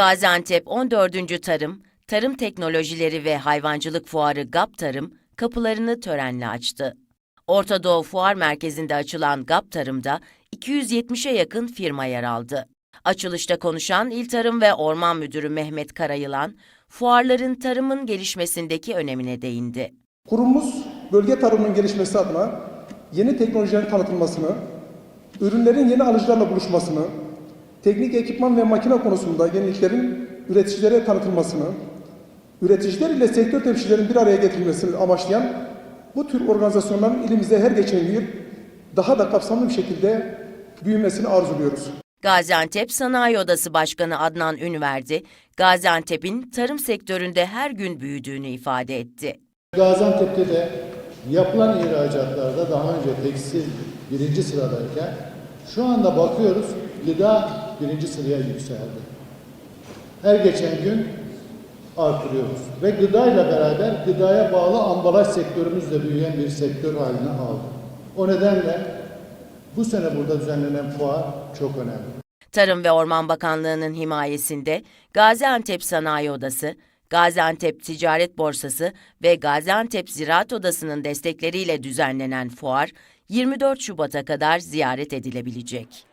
Gaziantep 14. Tarım, Tarım Teknolojileri ve Hayvancılık Fuarı GAP Tarım kapılarını törenle açtı. Orta Doğu Fuar Merkezi'nde açılan GAP Tarım'da 270'e yakın firma yer aldı. Açılışta konuşan İl Tarım ve Orman Müdürü Mehmet Karayılan, fuarların tarımın gelişmesindeki önemine değindi. Kurumumuz bölge tarımının gelişmesi adına yeni teknolojilerin tanıtılmasını, ürünlerin yeni alıcılarla buluşmasını, teknik ekipman ve makine konusunda yeniliklerin üreticilere tanıtılmasını, üreticiler ile sektör temsilcilerin bir araya getirilmesini amaçlayan bu tür organizasyonların ilimizde her geçen yıl daha da kapsamlı bir şekilde büyümesini arzuluyoruz. Gaziantep Sanayi Odası Başkanı Adnan Ünverdi, Gaziantep'in tarım sektöründe her gün büyüdüğünü ifade etti. Gaziantep'te de yapılan ihracatlarda daha önce tekstil birinci sıradayken şu anda bakıyoruz gıda birinci sıraya yükseldi. Her geçen gün artırıyoruz. Ve gıdayla beraber gıdaya bağlı ambalaj sektörümüz de büyüyen bir sektör haline aldı. O nedenle bu sene burada düzenlenen fuar çok önemli. Tarım ve Orman Bakanlığı'nın himayesinde Gaziantep Sanayi Odası, Gaziantep Ticaret Borsası ve Gaziantep Ziraat Odası'nın destekleriyle düzenlenen fuar 24 Şubat'a kadar ziyaret edilebilecek.